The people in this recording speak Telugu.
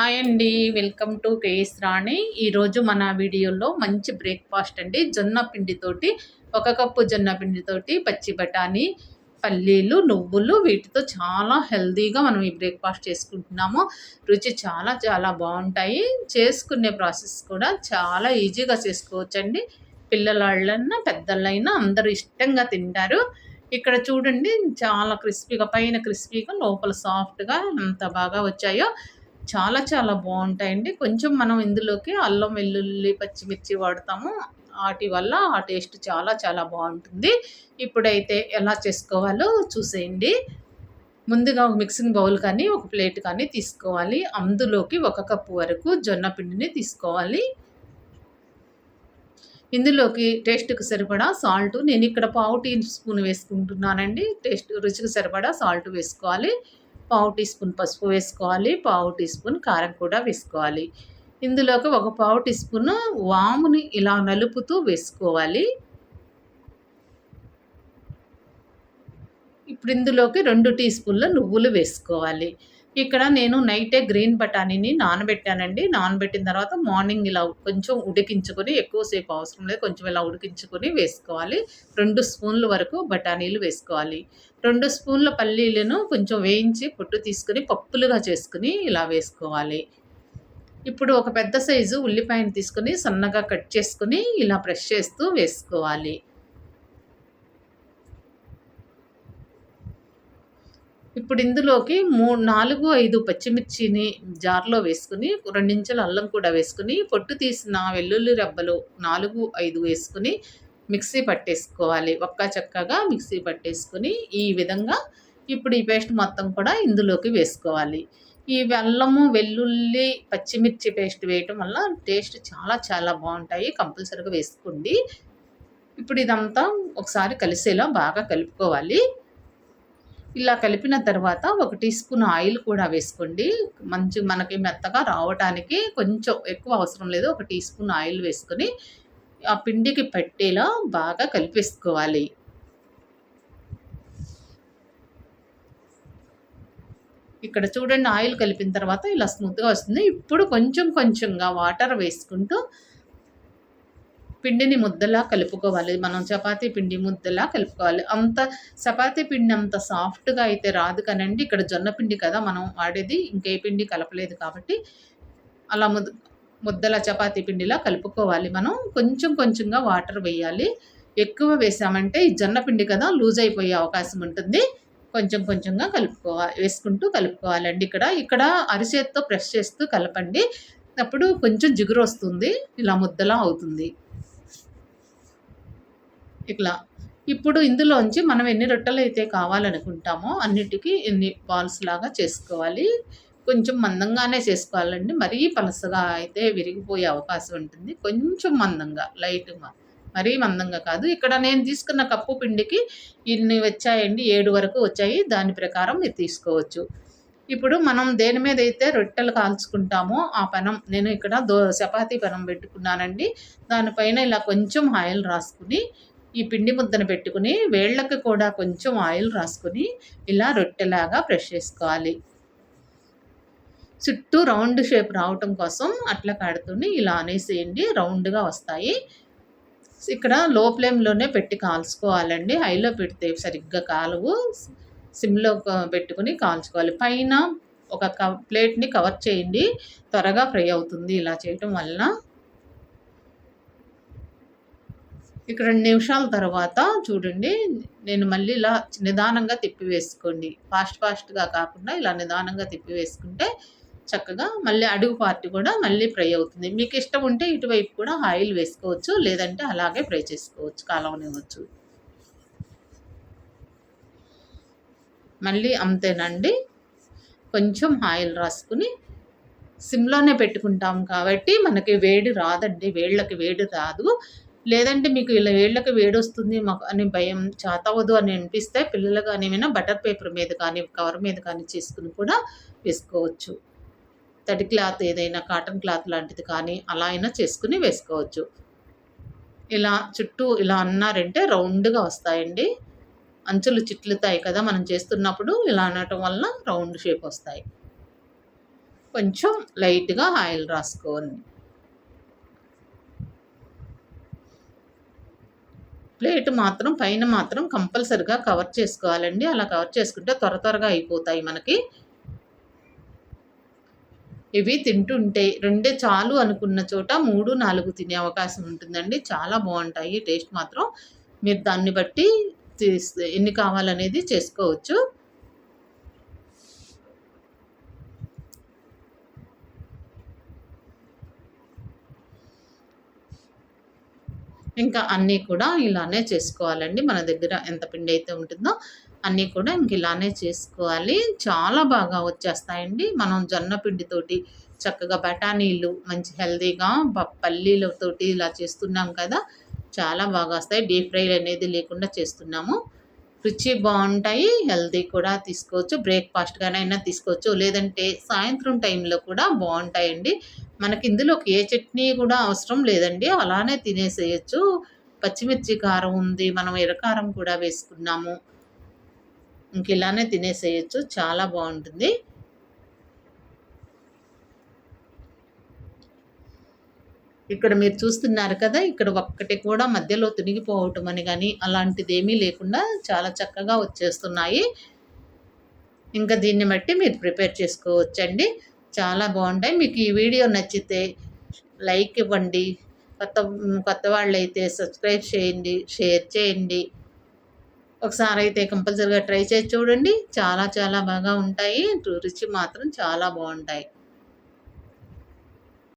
హాయ్ అండి వెల్కమ్ టు కేఎస్ రాణి. ఈరోజు మన వీడియోలో మంచి బ్రేక్ఫాస్ట్ అండి. జొన్న పిండితోటి ఒక కప్పు జొన్న పిండితోటి పచ్చి బఠానీ పల్లీలు నువ్వులు వీటితో చాలా హెల్తీగా మనం ఈ బ్రేక్ఫాస్ట్ చేసుకుంటున్నాము. రుచి చాలా చాలా బాగుంటాయి. చేసుకునే ప్రాసెస్ కూడా చాలా ఈజీగా చేసుకోవచ్చండి. పిల్లలైనా పెద్దలైనా అందరూ ఇష్టంగా తింటారు. ఇక్కడ చూడండి చాలా క్రిస్పీగా పైన క్రిస్పీగా లోపల సాఫ్ట్గా ఎంత బాగా వచ్చాయో. చాలా చాలా బాగుంటాయండి. కొంచెం మనం ఇందులోకి అల్లం వెల్లుల్లి పచ్చిమిర్చి వాడతాము. వాటి వల్ల ఆ టేస్ట్ చాలా చాలా బాగుంటుంది. ఇప్పుడైతే ఎలా చేసుకోవాలో చూసేయండి. ముందుగా ఒక మిక్సింగ్ బౌల్ కానీ ఒక ప్లేట్ కానీ తీసుకోవాలి. అందులోకి ఒక కప్పు వరకు జొన్న పిండిని తీసుకోవాలి. ఇందులోకి టేస్ట్కి సరిపడా సాల్ట్ నేను ఇక్కడ పావు టీ స్పూన్ వేసుకుంటున్నానండి. టేస్ట్ రుచికి సరిపడా సాల్ట్ వేసుకోవాలి. పావు టీ స్పూన్ పసుపు వేసుకోవాలి పావు టీ స్పూన్ కారం కూడా వేసుకోవాలి. ఇందులోకి ఒక పావు టీ స్పూన్ వాముని ఇలా నలుపుతూ వేసుకోవాలి. ఇప్పుడు ఇందులోకి రెండు టీ స్పూన్ల నువ్వులు వేసుకోవాలి. ఇక్కడ నేను నైటే గ్రీన్ బఠానీని నానబెట్టానండి. నానబెట్టిన తర్వాత మార్నింగ్ ఇలా కొంచెం ఉడికించుకొని ఎక్కువసేపు అవసరం లేదు. కొంచెం ఇలా ఉడికించుకొని వేసుకోవాలి. రెండు స్పూన్ల వరకు బఠానీలు వేసుకోవాలి. రెండు స్పూన్ల పల్లీలను కొంచెం వేయించి పొట్టు తీసుకుని పప్పులుగా చేసుకుని ఇలా వేసుకోవాలి. ఇప్పుడు ఒక పెద్ద సైజు ఉల్లిపాయను తీసుకొని సన్నగా కట్ చేసుకుని ఇలా ప్రెష్ చేస్తూ వేసుకోవాలి. ఇప్పుడు ఇందులోకి మూడు నాలుగు ఐదు పచ్చిమిర్చిని జార్లో వేసుకుని రెండించెల అల్లం కూడా వేసుకుని పొట్టు తీసిన వెల్లుల్లి రబ్బలు నాలుగు ఐదు వేసుకుని మిక్సీ పట్టేసుకోవాలి. ఒక్క చక్కగా మిక్సీ పట్టేసుకుని ఈ విధంగా ఇప్పుడు ఈ పేస్ట్ మొత్తం కూడా ఇందులోకి వేసుకోవాలి. ఈ అల్లము వెల్లుల్లి పచ్చిమిర్చి పేస్ట్ వేయటం వల్ల టేస్ట్ చాలా చాలా బాగుంటాయి. కంపల్సరీగా వేసుకోండి. ఇప్పుడు ఇదంతా ఒకసారి కలిసేలా బాగా కలుపుకోవాలి. ఇలా కలిపిన తర్వాత ఒక టీ స్పూన్ ఆయిల్ కూడా వేసుకోండి. మంచి మనకి మెత్తగా రావటానికి కొంచెం ఎక్కువ అవసరం లేదు. ఒక టీ స్పూన్ ఆయిల్ వేసుకొని ఆ పిండికి పట్టేలా బాగా కలిపేసుకోవాలి. ఇక్కడ చూడండి ఆయిల్ కలిపిన తర్వాత ఇలా స్మూత్గా వస్తుంది. ఇప్పుడు కొంచెం కొంచెంగా వాటర్ వేసుకుంటూ పిండిని ముద్దలా కలుపుకోవాలి. మనం చపాతీ పిండి ముద్దలా కలుపుకోవాలి. అంత చపాతీ పిండి అంత సాఫ్ట్గా అయితే రాదు కానండి. ఇక్కడ జొన్న పిండి కదా మనం వాడేది. ఇంకే పిండి కలపలేదు కాబట్టి అలా ముద్ద ముద్దల చపాతీ పిండిలా కలుపుకోవాలి మనం. కొంచెం కొంచెంగా వాటర్ వేయాలి. ఎక్కువ వేసామంటే ఈ జొన్న పిండి కదా లూజ్ అయిపోయే అవకాశం ఉంటుంది. కొంచెం కొంచెంగా కలుపుకోవాలి వేసుకుంటూ కలుపుకోవాలండి ఇక్కడ. ఇక్కడ అరిచేత్తో ప్రెస్ చేస్తూ కలపండి. అప్పుడు కొంచెం జిగురు వస్తుంది. ఇలా ముద్దలా అవుతుంది. ఇట్లా. ఇప్పుడు ఇందులోంచి మనం ఎన్ని రొట్టెలు అయితే కావాలనుకుంటామో అన్నిటికీ ఎన్ని బాల్స్ లాగా చేసుకోవాలి. కొంచెం మందంగానే చేసుకోవాలండి. మరీ పలసగా అయితే విరిగిపోయే అవకాశం ఉంటుంది. కొంచెం మందంగా లైట్గా. మరీ మందంగా కాదు. ఇక్కడ నేను తీసుకున్న కప్పు పిండికి ఇన్ని వచ్చాయండి. ఏడు వరకు వచ్చాయి. దాని ప్రకారం మీరు తీసుకోవచ్చు. ఇప్పుడు మనం దేని మీద అయితే రొట్టెలు కాల్చుకుంటామో ఆ పనం నేను ఇక్కడ దో చపాతీ పనం పెట్టుకున్నానండి. దానిపైన ఇలా కొంచెం ఆయిల్ రాసుకుని ఈ పిండి ముద్దను పెట్టుకుని వేళ్ళకి కూడా కొంచెం ఆయిల్ రాసుకుని ఇలా రొట్టెలాగా ప్రెష్ చేసుకోవాలి. చుట్టూ రౌండ్ షేప్ రావటం కోసం అట్లా కడుతుని ఇలా అనేసేయండి. రౌండ్గా వస్తాయి. ఇక్కడ లో ఫ్లేమ్లోనే పెట్టి కాల్చుకోవాలండి. హైలో పెడితే సరిగ్గా కాలువు. సిమ్లో పెట్టుకుని కాల్చుకోవాలి. పైన ఒక ప్లేట్ని కవర్ చేయండి. త్వరగా ఫ్రై అవుతుంది. ఇలా చేయటం వలన ఇక రెండు నిమిషాల తర్వాత చూడండి నేను మళ్ళీ ఇలా నిదానంగా తిప్పి వేసుకోండి ఫాస్ట్ ఫాస్ట్గా కాకుండా ఇలా నిదానంగా తిప్పి వేసుకుంటే చక్కగా మళ్ళీ అడుగు పార్టీ కూడా మళ్ళీ ఫ్రై అవుతుంది. మీకు ఇష్టం ఉంటే ఇటువైపు కూడా ఆయిల్ వేసుకోవచ్చు లేదంటే అలాగే ఫ్రై చేసుకోవచ్చు కాలవనివ్వచ్చు మళ్ళీ అంతేనండి. కొంచెం ఆయిల్ రాసుకుని సిమ్లోనే పెట్టుకుంటాం కాబట్టి మనకి వేడి రాదండి వేళ్ళకి వేడి రాదు. లేదంటే మీకు ఇలా వేళ్ళకి వేడొస్తుంది మాకు అని భయం చాతవదు అని అనిపిస్తే పిల్లలు కానీ ఏమైనా బటర్ పేపర్ మీద కానీ కవర్ మీద కానీ చేసుకుని కూడా వేసుకోవచ్చు. తడి క్లాత్ ఏదైనా కాటన్ క్లాత్ లాంటిది కానీ అలా అయినా చేసుకుని వేసుకోవచ్చు. ఇలా చుట్టూ ఇలా అన్నారంటే రౌండ్గా వస్తాయండి. అంచులు చిట్లుతాయి కదా మనం చేస్తున్నప్పుడు ఇలా అనటం వల్ల రౌండ్ షేప్ వస్తాయి. కొంచెం లైట్గా ఆయిల్ రాసుకోవాలి ప్లేట్ మాత్రం పైన మాత్రం కంపల్సరిగా కవర్ చేసుకోవాలండి. అలా కవర్ చేసుకుంటే త్వర త్వరగా అయిపోతాయి మనకి. ఇవి తింటుంటే రెండే చాలు అనుకున్న చోట మూడు నాలుగు తినే అవకాశం ఉంటుందండి. చాలా బాగుంటాయి. టేస్ట్ మాత్రం మీరు దాన్ని బట్టి ఎన్ని కావాలనేది చేసుకోవచ్చు. ఇంకా అన్నీ కూడా ఇలానే చేసుకోవాలండి. మన దగ్గర ఎంత పిండి అయితే ఉంటుందో అన్నీ కూడా ఇంక ఇలానే చేసుకోవాలి. చాలా బాగా వచ్చేస్తాయండి. మనం జొన్న పిండితోటి చక్కగా బఠానీలు మంచి హెల్దీగా పల్లీలతోటి ఇలా చేస్తున్నాం కదా చాలా బాగా వస్తాయి. డీప్ ఫ్రై అనేది లేకుండా చేస్తున్నాము. రుచి బాగుంటాయి. హెల్దీ కూడా తీసుకోవచ్చు. బ్రేక్ఫాస్ట్గానైనా తీసుకోవచ్చు. లేదంటే సాయంత్రం టైంలో కూడా బాగుంటాయండి. మనకి ఇందులోకి ఏ చట్నీ కూడా అవసరం లేదండి. అలానే తినేసేయచ్చు. పచ్చిమిర్చి కారం ఉంది మనం ఎర్రకారం కూడా వేసుకున్నాము. ఇంక ఇలానే తినేసేయచ్చు. చాలా బాగుంటుంది. ఇక్కడ మీరు చూస్తున్నారు కదా ఇక్కడ ఒక్కటి కూడా మధ్యలో తునిగిపోవటం అని కానీ అలాంటిది ఏమీ లేకుండా చాలా చక్కగా వచ్చేస్తున్నాయి. ఇంకా దీన్ని బట్టి మీరు ప్రిపేర్ చేసుకోవచ్చండి. చాలా బాగుంటాయి. మీకు ఈ వీడియో నచ్చితే లైక్ ఇవ్వండి. కొత్త కొత్త వాళ్ళైతే సబ్స్క్రైబ్ చేయండి షేర్ చేయండి. ఒకసారి అయితే కంపల్సరీగా ట్రై చేసి చూడండి. చాలా చాలా బాగా ఉంటాయి. రుచి మాత్రం చాలా బాగుంటాయి.